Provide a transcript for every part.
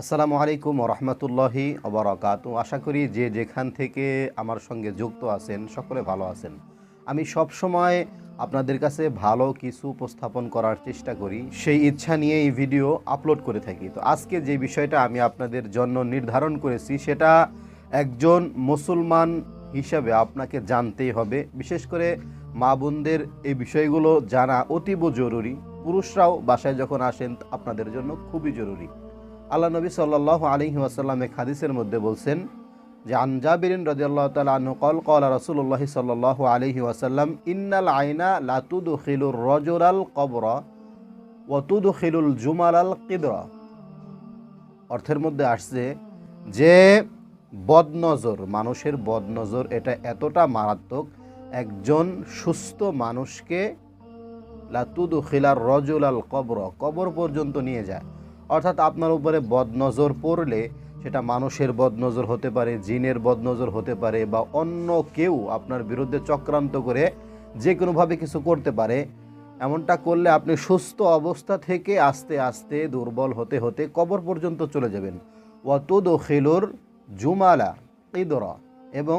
আসসালামু আলাইকুম রহমতুল্লাহি অবরাকাত আশা করি যে যেখান থেকে আমার সঙ্গে যুক্ত আছেন, সকলে ভালো আছেন। আমি সব সময় আপনাদের কাছে ভালো কিছু উপস্থাপন করার চেষ্টা করি। সেই ইচ্ছা নিয়ে এই ভিডিও আপলোড করে থাকি। তো আজকে যে বিষয়টা আমি আপনাদের জন্য নির্ধারণ করেছি, সেটা একজন মুসলমান হিসাবে আপনাকে জানতেই হবে। বিশেষ করে মা বোনদের এই বিষয়গুলো জানা অতীব জরুরি। পুরুষরাও বাসায় যখন আসেন, আপনাদের জন্য খুবই জরুরি। আল্লাহ নবী সাল্লাহ আলহি ওয়াসাল্লাম এক হাদিসের মধ্যে বলছেন যে আনজাবিরিন রদিয়াল্লাহ তালা আনহু কল কল রসুল্লাহ সাল্লাহ আলহি ওয়াসাল্লাম, ইন্নাল আইনা লাতুদ খিলুর রজরাল কবর ওতুদ খিলুল জুমালাল কিদর অর্থের মধ্যে আসছে যে, বদনজর, মানুষের বদনজর এটা এতটা মারাত্মক, একজন সুস্থ মানুষকে লাতুদ খিলার রজুল আল কবর কবর পর্যন্ত নিয়ে যায়। অর্থাৎ আপনার উপরে বদনজর পড়লে সেটা মানুষের বদনজর হতে পারে, জিনের বদনজর হতে পারে বা অন্য কেউ আপনার বিরুদ্ধে চক্রান্ত করে যে কোনোভাবে কিছু করতে পারে, এমনটা করলে আপনি সুস্থ অবস্থা থেকে আস্তে আস্তে দুর্বল হতে হতে কবর পর্যন্ত চলে যাবেন। ওয়াতুদ খিলুর জুমালা ইদরা এবং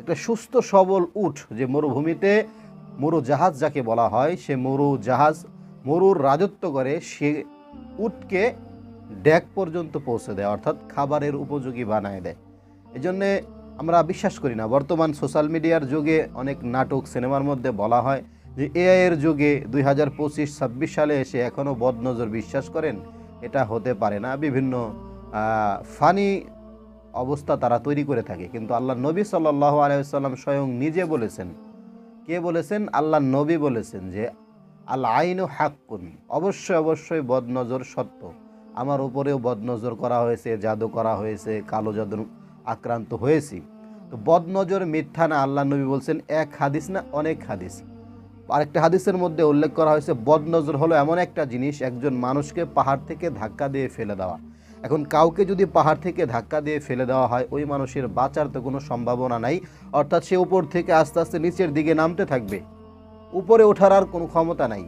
একটা সুস্থ সবল উঠ যে মরুভূমিতে মরু জাহাজ যাকে বলা হয়, সে মরু জাহাজ মরুর রাজত্ব করে, সে উটকে ড্যাক পর্যন্ত পৌঁছে দেয়, অর্থাৎ খাবারের উপযোগী বানায় দেয়। এই জন্যে আমরা বিশ্বাস করি না। বর্তমান সোশ্যাল মিডিয়ার যুগে অনেক নাটক সিনেমার মধ্যে বলা হয় যে এআই এর যুগে দুই হাজার পঁচিশ, ছাব্বিশ সালে এসে এখনও বদনজর বিশ্বাস করেন। এটা হতে পারে না। বিভিন্ন ফানি অবস্থা তারা তৈরি করে থাকে। কিন্তু আল্লাহ নবী সাল্লাহ আলাইসাল্লাম স্বয়ং নিজে বলেছেন। কে বলেছেন? আল্লাহ নবী বলেছেন যে আল আইনু হাক্কুন। অবশ্যই অবশ্যই বদনজর সত্য। আমার উপরেও বদনজর করা হয়েছে, জাদু করা হয়েছে, কালো জাদুর আক্রান্ত হয়েছি। তো বদনজর মিথ্যা না, আল্লাহ নবী বলছেন এক হাদিস না অনেক হাদিস। আরেকটা হাদিসের মধ্যে উল্লেখ করা হয়েছে, বদনজর হলো এমন একটা জিনিস, একজন মানুষকে পাহাড় থেকে ধাক্কা দিয়ে ফেলে দেওয়া। এখন কাউকে যদি পাহাড় থেকে ধাক্কা দিয়ে ফেলে দেওয়া হয়, ওই মানুষের বাঁচার তো কোনো সম্ভাবনা নাই, অর্থাৎ সে উপর থেকে আস্তে আস্তে নিচের দিকে নামতে থাকবে। উপরে ওঠার আর কোনো ক্ষমতা নাই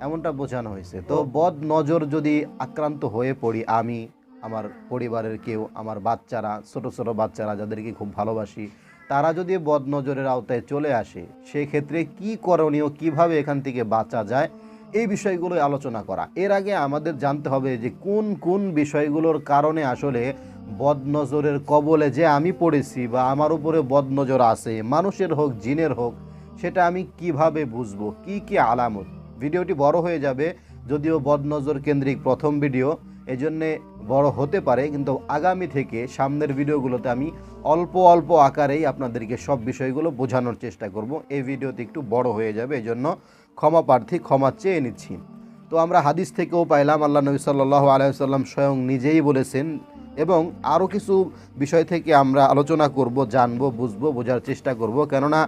এমনটা বোঝানো হয়েছে। তো বদ নজর যদি আক্রান্ত হয়ে পড়ি আমি আমার পরিবারের কেউ আমার বাচ্চারা ছোট ছোট বাচ্চারা যাদেরকে খুব ভালোবাসি তারা যদি বদ নজরের আওতায় চলে আসে সেই ক্ষেত্রে কি করণীয় কীভাবে এখান থেকে বাঁচা যায় এই বিষয়গুলো আলোচনা করা। এর আগে আমাদের জানতে হবে যে কোন কোন বিষয়গুলোর কারণে আসলে বদনজরের কবলে যে আমি পড়েছি বা আমার উপরে বদনজর আছে মানুষের হোক জিনের হোক সেটা আমি কীভাবে বুঝব? কি কি আলামত? ভিডিওটি বড় হয়ে যাবে, যদিও বদনজর কেন্দ্রিক প্রথম ভিডিও, এজন্যে বড় হতে পারে, কিন্তু আগামী থেকে সামনের ভিডিওগুলোতে আমি অল্প অল্প আকারেই আপনাদেরকে সব বিষয়গুলো বোঝানোর চেষ্টা করব। এই ভিডিওতে একটু বড় হয়ে যাবে, এজন্য ক্ষমা প্রার্থী, ক্ষমা চেয়ে নিচ্ছি। তো আমরা হাদিস থেকেও পাইলাম, আল্লাহ নবী সাল্লাহ আলাইসাল্লাম স্বয়ং নিজেই বলেছেন, এবং আরও কিছু বিষয় থেকে আমরা আলোচনা করব, জানব, বুঝব, বোঝার চেষ্টা করব। কেননা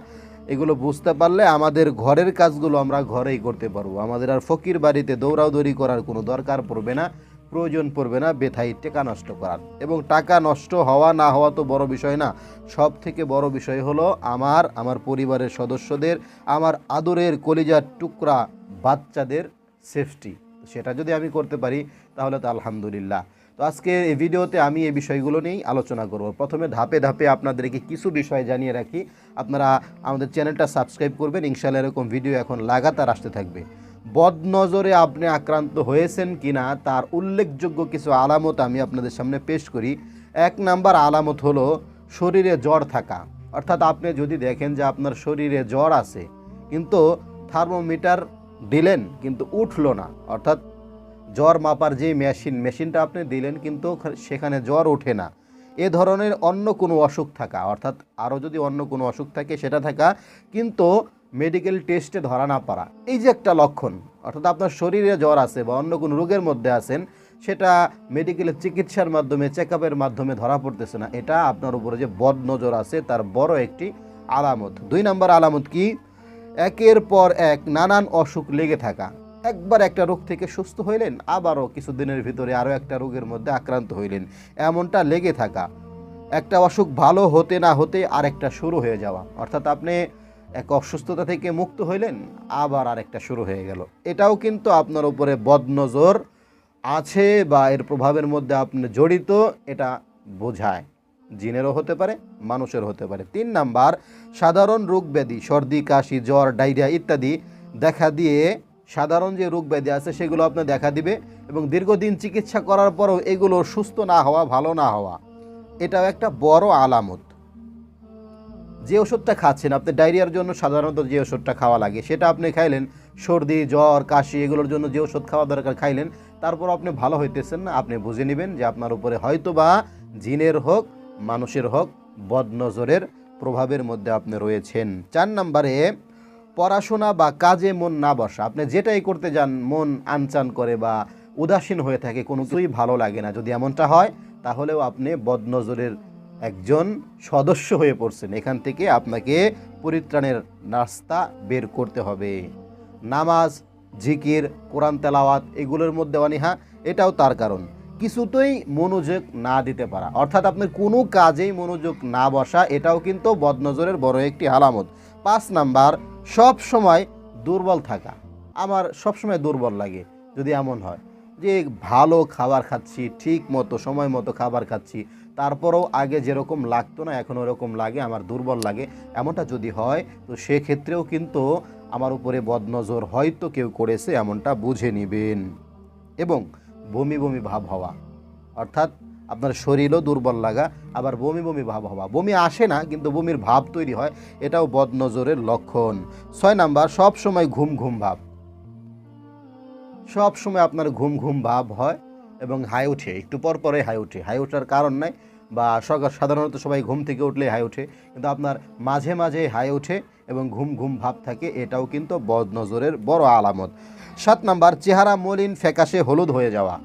এগুলো বুঝতে পারলে আমাদের ঘরের কাজগুলো আমরা ঘরেই করতে পারব। আমাদের আর ফকির বাড়িতে দৌড়াদৌড়ি করার কোনো দরকার পড়বে না, প্রয়োজন পড়বে না বেথাই টাকা নষ্ট করার। এবং টাকা নষ্ট হওয়া না হওয়া তো বড় বিষয় না। সব থেকে বড় বিষয় হলো আমার আমার পরিবারের সদস্যদের, আমার আদরের কলিজার টুকরা বাচ্চাদের সেফটি সেটা যদি আমি করতে পারি, তাহলে তো আলহামদুলিল্লাহ। তো আজকে এই ভিডিওতে আমি এই বিষয়গুলো নিয়েই আলোচনা করব। প্রথমে ধাপে ধাপে আপনাদেরকে কিছু বিষয় জানিয়ে রাখি। আপনারা আমাদের চ্যানেলটা সাবস্ক্রাইব করবেন ইনশাল্লাহ এরকম ভিডিও এখন লাগাতার আসতে থাকবে। বদনজরে আপনি আক্রান্ত হয়েছেন কিনা তার উল্লেখযোগ্য কিছু আলামত আমি আপনাদের সামনে পেশ করি। এক নাম্বার আলামত হলো শরীরে জ্বর থাকা। অর্থাৎ আপনি যদি দেখেন যে আপনার শরীরে জ্বর আছে, কিন্তু থার্মোমিটার দিলেন, কিন্তু উঠল না। অর্থাৎ জ্বর মাপার যে মেশিন, মেশিনটা আপনি দিলেন কিন্তু সেখানে জ্বর ওঠে না। এ ধরনের অন্য কোনো অসুখ থাকা, অর্থাৎ আরও যদি অন্য কোনো অসুখ থাকে সেটা থাকা, কিন্তু মেডিকেল টেস্টে ধরা না পারা এই যে একটা লক্ষণ, অর্থাৎ আপনার শরীরে জ্বর আছে বা অন্য কোনো রোগের মধ্যে আছেন, সেটা মেডিকেলের চিকিৎসার মাধ্যমে চেক মাধ্যমে ধরা পড়তেছে না। এটা আপনার উপরে যে বদ নজর আছে, তার বড় একটি আলামত। দুই নম্বর আলামত কি? একের পর এক নানান অসুখ লেগে থাকা। একবার একটা রোগ থেকে সুস্থ হইলেন, আবারও কিছুদিনের ভিতরে আরও একটা রোগের মধ্যে আক্রান্ত হইলেন। এমনটা লেগে থাকা, একটা অসুখ ভালো হতে না হতে আরেকটা শুরু হয়ে যাওয়া। অর্থাৎ আপনি এক অসুস্থতা থেকে মুক্ত হইলেন, আবার আরেকটা শুরু হয়ে গেল। এটাও কিন্তু আপনার উপরে বদনজর আছে বা এর প্রভাবের মধ্যে আপনি জড়িত, এটা বোঝায়। জিনেরও হতে পারে মানুষের হতে পারে। তিন নাম্বার, সাধারণ রোগ ব্যাধি, সর্দি, কাশি, জ্বর, ডায়রিয়া ইত্যাদি দেখা দিয়ে সাধারণ যে রোগ ব্যাধি আছে সেগুলো আপনার দেখা দিবে এবং দীর্ঘদিন চিকিৎসা করার পরও এগুলো সুস্থ না হওয়া, ভালো না হওয়া, এটাও একটা বড় আলামত। যে ওষুধটা খাচ্ছেন, আপনি ডায়রিয়ার জন্য সাধারণত যে ওষুধটা খাওয়া লাগে, সেটা আপনি খাইলেন, সর্দি, জ্বর, কাশি, এগুলোর জন্য যে ওষুধ খাওয়া দরকার খাইলেন, তারপর আপনি ভালো হইতেছেন না, আপনি বুঝে নেবেন যে আপনার উপরে হয়তো বা জিনের হোক, মানুষের হোক, বদনজরের প্রভাবের মধ্যে আপনি রয়েছেন। চার নম্বরে পড়াশোনা বা কাজে মন না বসা, আপনি যেটাই করতে যান, মন আনচান করে বা উদাসীন হয়ে থাকে, কোনো কিছুই ভালো লাগে না। যদি এমনটা হয়, তাহলেও আপনি বদনজরের একজন সদস্য হয়ে পড়ছেন। এখান থেকে আপনাকে পরিত্রাণের রাস্তা বের করতে হবে। নামাজ, জিকির, কোরআন তেলাওয়াত, এগুলোর মধ্যে অনীহা, এটাও তার কারণ। কিছুতেই মনোযোগ না দিতে পারা। অর্থাৎ আপনার কোনো কাজেই মনোযোগ না বসা, এটাও কিন্তু বদনজরের বড় একটি আলামত। পাঁচ নাম্বার, সব সময় দুর্বল থাকা। আমার সব সময় দুর্বল লাগে যদি এমন হয় যে ভালো খাবার খাচ্ছি, ঠিক মতো, সময় মতো খাবার খাচ্ছি, তারপরেও আগে যেরকম লাগতো না, এখন ওরকম লাগে, আমার দুর্বল লাগে। এমনটা যদি হয়, তো সেক্ষেত্রেও কিন্তু আমার উপরে বদনজর হয়তো কেউ করেছে, এমনটা বুঝে নেবেন। এবং বমি বমি ভাব হওয়া, অর্থাৎ আপনার শরীরও দুর্বল লাগা, আবার বমি বমি ভাব হওয়া। বমি আসে না, কিন্তু বমির ভাব তৈরি হয়, এটাও বদনজরের লক্ষণ। ছয় নাম্বার, সব সময় ঘুম ঘুম ভাব। সব সময় আপনার ঘুম ঘুম ভাব হয় এবং হাই ওঠে একটু পর পরে হাই ওঠে হাই ওঠার কারণ নাই, বা সকাল সাধারণত সবাই ঘুম থেকে উঠলে হাই ওঠে, কিন্তু আপনার মাঝে মাঝে হাই ওঠে এবং ঘুম ঘুম ভাব থাকে, এটাও কিন্তু বদনজরের বড় আলামত। সাত নাম্বার, চেহারা মলিন, ফ্যাকাশে হলুদ হয়ে যাওয়া।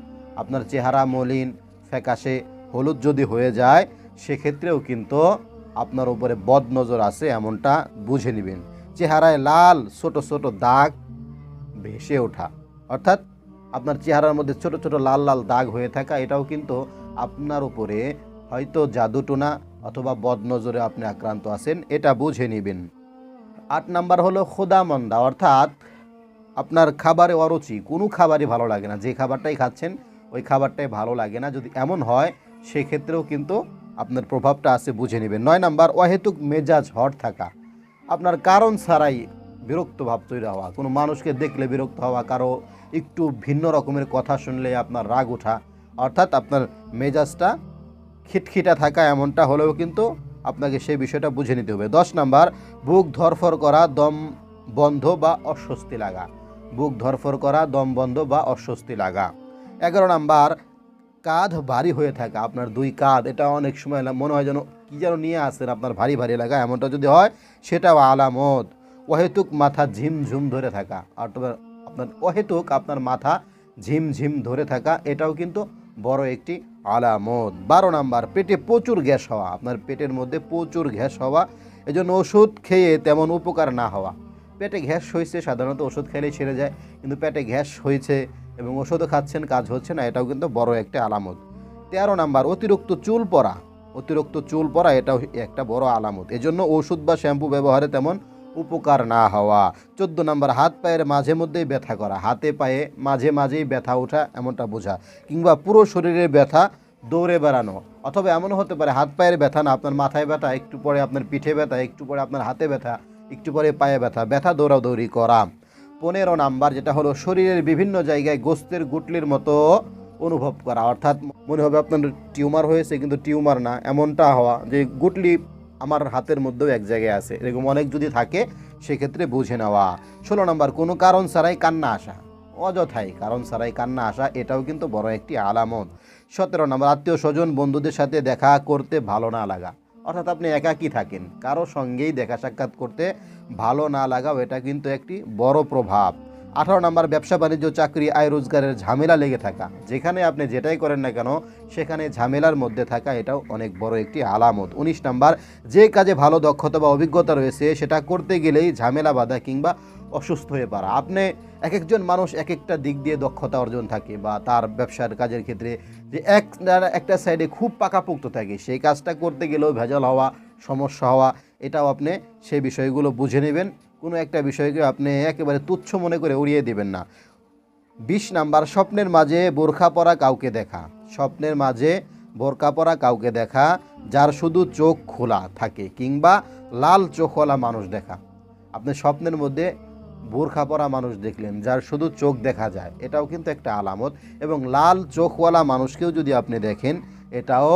আপনার চেহারা মলিন ফ্যাকাশে হলুদ যদি হয়ে যায়, সেক্ষেত্রেও কিন্তু আপনার উপরে বদ নজর আছে এমনটা বুঝে নেবেন। চেহারায় লাল, ছোট ছোট দাগ ভেসে ওঠা। অর্থাৎ আপনার চেহারার মধ্যে ছোট ছোট লাল লাল দাগ হয়ে থাকা, এটাও কিন্তু আপনার উপরে হয়তো জাদুটোনা অথবা বদনজরে আপনি আক্রান্ত আছেন, এটা বুঝে নেবেন। আট নাম্বার হলো খোদামন্দা অর্থাৎ আপনার খাবারে অরুচি, কোনো খাবারই ভালো লাগে না। যে খাবারটাই খাচ্ছেন ওই খাবারটাই ভালো লাগে না। যদি এমন হয়, সেক্ষেত্রেও কিন্তু আপনার প্রভাবটা আছে বুঝে নেবেন। নয় নাম্বার, অহেতুক মেজাজ হট থাকা। আপনার কারণ ছাড়াই বিরক্ত ভাব তৈরি হওয়া। কোনো মানুষকে দেখলে বিরক্ত হওয়া, কারও একটু ভিন্ন রকমের কথা শুনলে আপনার রাগ ওঠা, অর্থাৎ আপনার মেজাজটা খিটখিটা থাকা এমনটা হলেও কিন্তু আপনাকে সেই বিষয়টা বুঝে নিতে হবে। দশ নাম্বার, বুক ধরফর করা, দম বন্ধ বা অস্বস্তি লাগা। বুক ধরফর করা, দম বন্ধ বা অস্বস্তি লাগা। এগারো নাম্বার, কাঁধ ভারী হয়ে থাকা আপনার দুই কাঁধ, এটা অনেক সময় মনে হয় যেন কী যেন নিয়ে আসেন আপনার ভারী ভারী লাগা এমনটা যদি হয়, সেটাও আলামত। অহেতুক মাথা ঝিমঝুম ধরে থাকা অথবা আপনার অহেতুক আপনার মাথা ঝিমঝিম ধরে থাকা, এটাও কিন্তু বড় একটি আলামত। বারো নাম্বার, পেটে প্রচুর গ্যাস হওয়া, আপনার পেটের মধ্যে প্রচুর গ্যাস হওয়া, এজন্য ওষুধ খেয়ে তেমন উপকার না হওয়া। পেটে গ্যাস হয়েছে সাধারণত ওষুধ খেলেই ছেড়ে যায়, কিন্তু পেটে গ্যাস হয়েছে এবং ওষুধও খাচ্ছেন, কাজ হচ্ছে না, এটাও কিন্তু বড় একটা আলামত। তেরো নাম্বার, অতিরিক্ত চুল পড়া অতিরিক্ত চুল পড়া এটাও একটা বড় আলামত। এজন্য ওষুধ বা শ্যাম্পু ব্যবহারে তেমন উপকার না হওয়া। চোদ্দ নাম্বার, হাত পায়ের মাঝে মধ্যেই ব্যথা করা। হাতে পায়ে মাঝে মাঝেই ব্যথা ওঠা এমনটা বোঝা। কিংবা পুরো শরীরে ব্যথা দৌড়ে বেড়ানো। অথবা এমনও হতে পারে, হাত পায়ের ব্যথা না, আপনার মাথায় ব্যথা, একটু পরে আপনার পিঠে ব্যথা, একটু পরে আপনার হাতে ব্যথা, একটু পরে পায়ে ব্যথা। ব্যথা দৌড়াদৌড়ি করা। পনেরো নাম্বার, যেটা হলো শরীরের বিভিন্ন জায়গায় গোস্তের গুটলির মতো অনুভব করা। অর্থাৎ মনে হবে আপনার টিউমার হয়েছে, কিন্তু টিউমার না, এমনটা হওয়া যে গুটলি আমার হাতের মধ্যেও এক জায়গায় আছে। এরকম অনেক যদি থাকে, সেক্ষেত্রে বুঝে নেওয়া। ষোলো নম্বর, কোনো কারণ ছাড়াই কান্না আসা। অযথাই কারণ ছাড়াই কান্না আসা, এটাও কিন্তু বড় একটি আলামত। সতেরো নম্বর আত্মীয় স্বজন বন্ধুদের সাথে দেখা করতে ভালো না লাগা। অর্থাৎ আপনি একাকী থাকেন। কারও সঙ্গেই দেখা সাক্ষাৎ করতে ভালো না লাগাও, এটা কিন্তু একটি বড় প্রভাব। আঠারো নম্বর, ব্যবসা বাণিজ্য, চাকরি, আয় রোজগারের ঝামেলা লেগে থাকা। যেখানে আপনি যেটাই করেন না কেন, সেখানে ঝামেলার মধ্যে থাকা এটাও অনেক বড় একটি আলামত। উনিশ নাম্বার, যে কাজে ভালো দক্ষতা বা অভিজ্ঞতা রয়েছে, সেটা করতে গেলেই ঝামেলা বাধা কিংবা অসুস্থ হয়ে পড়া। আপনি এক একজন মানুষ এক একটা দিক দিয়ে দক্ষতা অর্জন থাকে বা তার ব্যবসার কাজের ক্ষেত্রে যে এক একটা সাইডে খুব পাকাপোক্ত থাকে, সেই কাজটা করতে গেলেও ভেজাল হওয়া, সমস্যা হওয়া, এটাও আপনি সেই বিষয়গুলো বুঝে নেবেন। কোনো একটা বিষয়কে আপনি একেবারে তুচ্ছ মনে করে উড়িয়ে দেবেন না। বিশ নাম্বার, স্বপ্নের মাঝে বোরখা পরা কাউকে দেখা। স্বপ্নের মাঝে বোরকা পরা কাউকে দেখা যার শুধু চোখ খোলা থাকে কিংবা লাল চোখওয়ালা মানুষ দেখা। আপনি স্বপ্নের মধ্যে বোরখা পরা মানুষ দেখলেন, যার শুধু চোখ দেখা যায়, এটাও কিন্তু একটা আলামত। এবং লাল চোখওয়ালা মানুষকেও যদি আপনি দেখেন, এটাও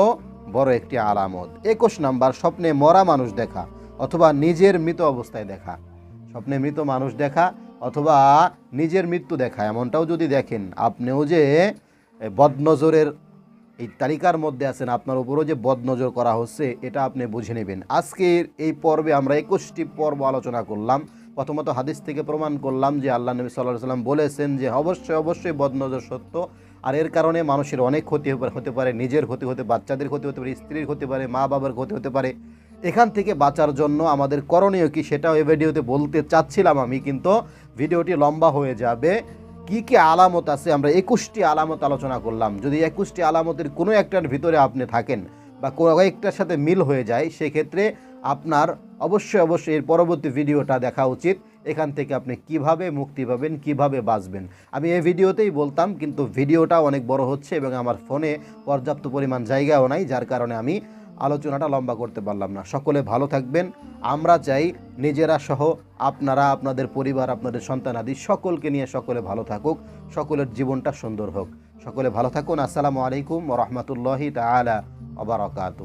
বড় একটি আলামত। একুশ নাম্বার, স্বপ্নে মরা মানুষ দেখা, অথবা নিজের মৃত অবস্থায় দেখা। স্বপ্নে মৃত মানুষ দেখা, অথবা নিজের মৃত্যু দেখা, এমনটাও যদি দেখেন, আপনিও যে বদনজরের এই তালিকার মধ্যে আছেন, আপনার উপরও যে বদনজর করা হচ্ছে, এটা আপনি বুঝে নেবেন। আজকের এই পর্বে আমরা একুশটি পর্ব আলোচনা করলাম। প্রথমত হাদিস থেকে প্রমাণ করলাম যে আল্লাহ নবী সাল্লাহ সাল্লাম বলেছেন যে অবশ্যই অবশ্যই বদনজর সত্য। আর এর কারণে মানুষের অনেক ক্ষতি হতে- পারে নিজের ক্ষতি হতে বাচ্চাদের ক্ষতি হতে পারে, স্ত্রীর ক্ষতি পারে মা বাবার ক্ষতি হতে পারে। এখান থেকে বাঁচার জন্য আমাদের করণীয় কি সেটাও এই ভিডিওতে বলতে চাচ্ছিলাম আমি, কিন্তু ভিডিওটি লম্বা হয়ে যাবে। কি কি আলামত আছে? আমরা একুশটি আলামত আলোচনা করলাম। যদি একুশটি আলামতের কোনো একটার ভিতরে আপনি থাকেন বা কোনো একটার সাথে মিল হয়ে যায়, সেক্ষেত্রে আপনার অবশ্যই অবশ্যই এর পরবর্তী ভিডিওটা দেখা উচিত। এখান থেকে আপনি কীভাবে মুক্তি পাবেন, কীভাবে বাঁচবেন। আমি এই ভিডিওতেই বলতাম, কিন্তু ভিডিওটা অনেক বড় হচ্ছে এবং আমার ফোনে পর্যাপ্ত পরিমাণ জায়গাও নাই, যার কারণে আমি আলোচনাটা লম্বা করতে পারলাম না। সকলে ভালো থাকবেন। আমরা চাই নিজেরা সহ আপনারা, আপনাদের পরিবার, আপনাদের সন্তানাদি সকলকে নিয়ে সকলে ভালো থাকুক, সকলের জীবনটা সুন্দর হোক। সকলে ভালো থাকুন। আসসালামু আলাইকুম রহমতুল্লাহি তালা আবারকাত